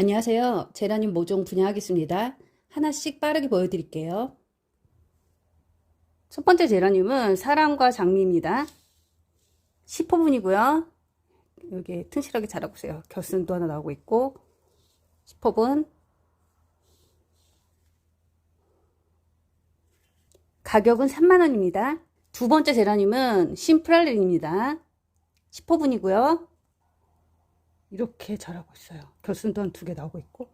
안녕하세요. 제라늄 모종 분양하겠습니다. 하나씩 빠르게 보여드릴게요. 첫 번째 제라늄은 사랑과 장미입니다. 10호분이고요. 여기 튼실하게 자라고 있어요. 겨순도 하나 나오고 있고 10호분 가격은 3만원입니다. 두 번째 제라늄은 심플랄렌입니다. 10호분이고요. 이렇게 자라고 있어요. 결순도 한 두 개 나오고 있고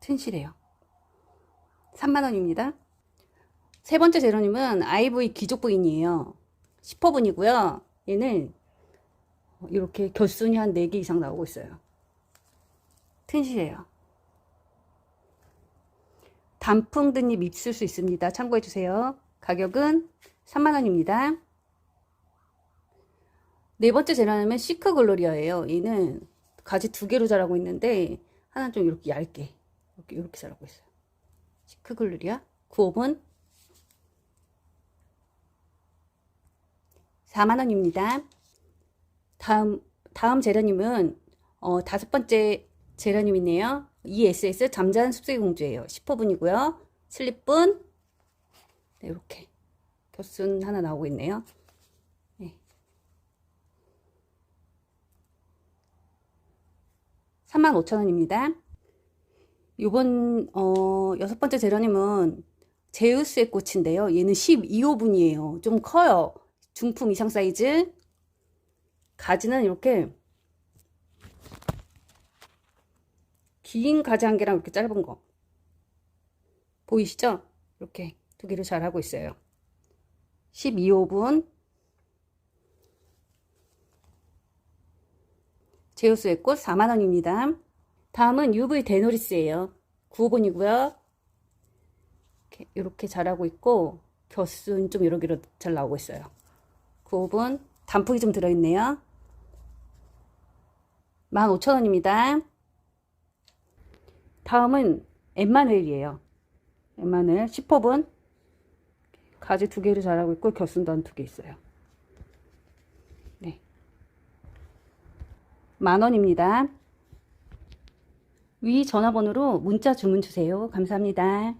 튼실해요. 3만원입니다. 세 번째 제로님은 IV 기족 부인이에요. 10호분이고요. 얘는 이렇게 결순이 한 4개 이상 나오고 있어요. 튼실해요. 단풍 든잎 입술 수 있습니다. 참고해주세요. 가격은 3만원입니다. 네 번째 제라늄은 시크 글로리아예요. 얘는 가지 두 개로 자라고 있는데 하나는 좀 이렇게 얇게 이렇게 이렇게 자라고 있어요. 시크 글로리아 9호분 4만 원입니다. 다음 다음 제라늄은 어, 다섯 번째 제라늄이네요. ESS 잠자는 숲속의 공주예요. 10호분이고요. 슬립분 네, 이렇게 겨순 하나 나오고 있네요. 35,000원입니다. 요번 어, 여섯 번째 제라늄은 제우스의 꽃인데요. 얘는 12호분이에요. 좀 커요. 중품 이상 사이즈. 가지는 이렇게 긴 가지 한 개랑 이렇게 짧은 거. 보이시죠? 이렇게 두 개를 잘 하고 있어요. 12호분. 제우스의 꽃 4만원입니다. 다음은 UV 데노리스예요. 9호분이고요. 이렇게, 이렇게 자라고 있고 겨순 좀 이러기로 잘 나오고 있어요. 9호분 단풍이 좀 들어있네요. 15,000원입니다. 다음은 엠마누엘이에요. 엠마누엘 10호분 가지 두 개를 자라고 있고 겨순도 한두개 있어요. 만원입니다. 위 전화번호로 문자 주문 주세요. 감사합니다.